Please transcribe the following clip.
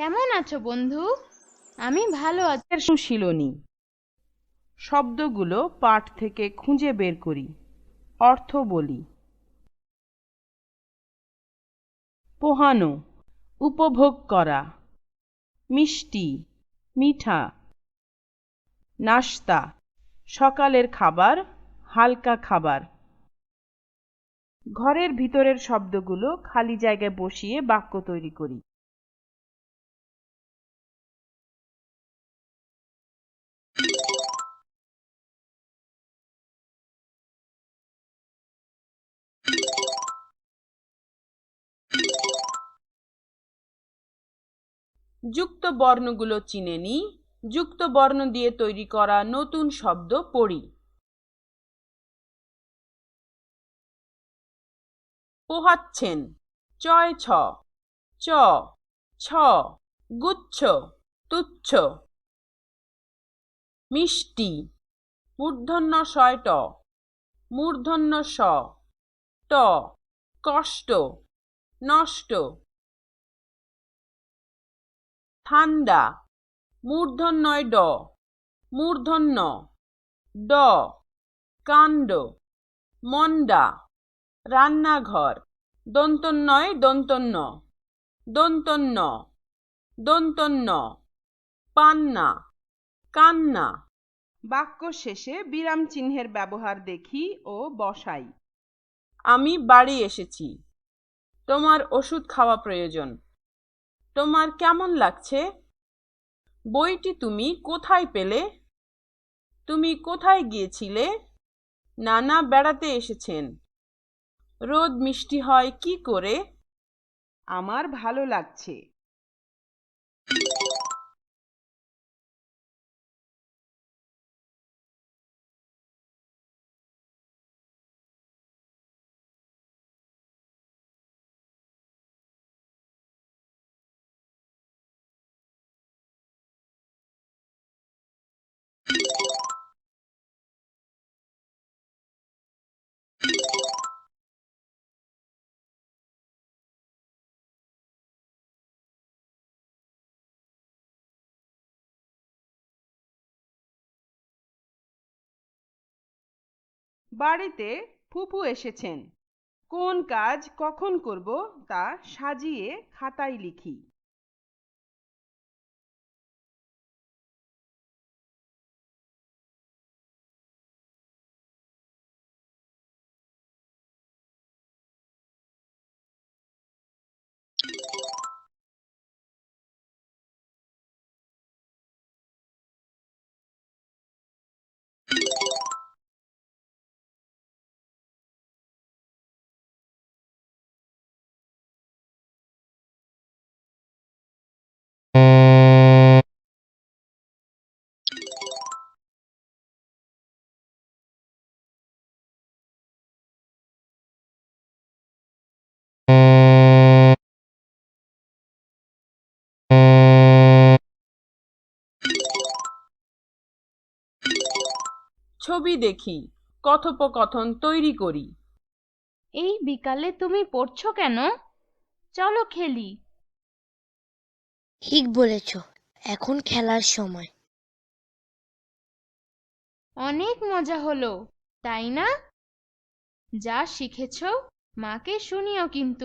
কেমন আছো বন্ধু? আমি ভালো আছি। সুশীলনী। শব্দগুলো পাঠ থেকে খুঁজে বের করি। অর্থ বলি। পোহানো, উপভোগ করা। মিষ্টি, মিঠা। নাস্তা, সকালের খাবার, হালকা খাবার। ঘরের ভিতরের শব্দগুলো খালি জায়গায় বসিয়ে বাক্য তৈরি করি। যুক্ত বর্ণগুলো চিনে নিই যুক্ত বর্ণ দিয়ে তৈরি করা নতুন শব্দ পড়ি। পোহাচ্ছেন। চয় ছ। চ। ছ। গুচ্ছ। তুচ্ছ। মিষ্টি। মূর্ধন্য শয় ট। মূর্ধন্য স। ট। কষ্ট। নষ্ট। ঠান্ডা মূর্ধন্যয় ড। মূর্ধন্য। ড। কাণ্ড। মন্ডা রান্নাঘর। দন্তন্নয় দন্তন্য। দন্তন্য। দন্তন্য। পান্না। কান্না। বাক্য শেষে বিরাম চিহ্নের ব্যবহার দেখি ও বসাই। আমি বাড়ি এসেছি। তোমার ওষুধ খাওয়া প্রয়োজন। তোমার কেমন লাগছে? বইটি তুমি কোথায় পেলে? তুমি কোথায় গিয়েছিলে? নানা বেড়াতে এসেছেন। রোদ মিষ্টি হয় কি করে? আমার ভালো লাগছে। বাড়িতে ফুপু এসেছেন। কোন কাজ কখন করব তা সাজিয়ে খাতায় লিখি। ছবি দেখি কথোপকথন তৈরি করি। এই বিকালে তুমি পড়ছো কেন? চলো খেলি। ঠিক বলেছ এখন খেলার সময়। অনেক মজা হলো তাই না? যা শিখেছ মাকে শুনিও কিন্তু।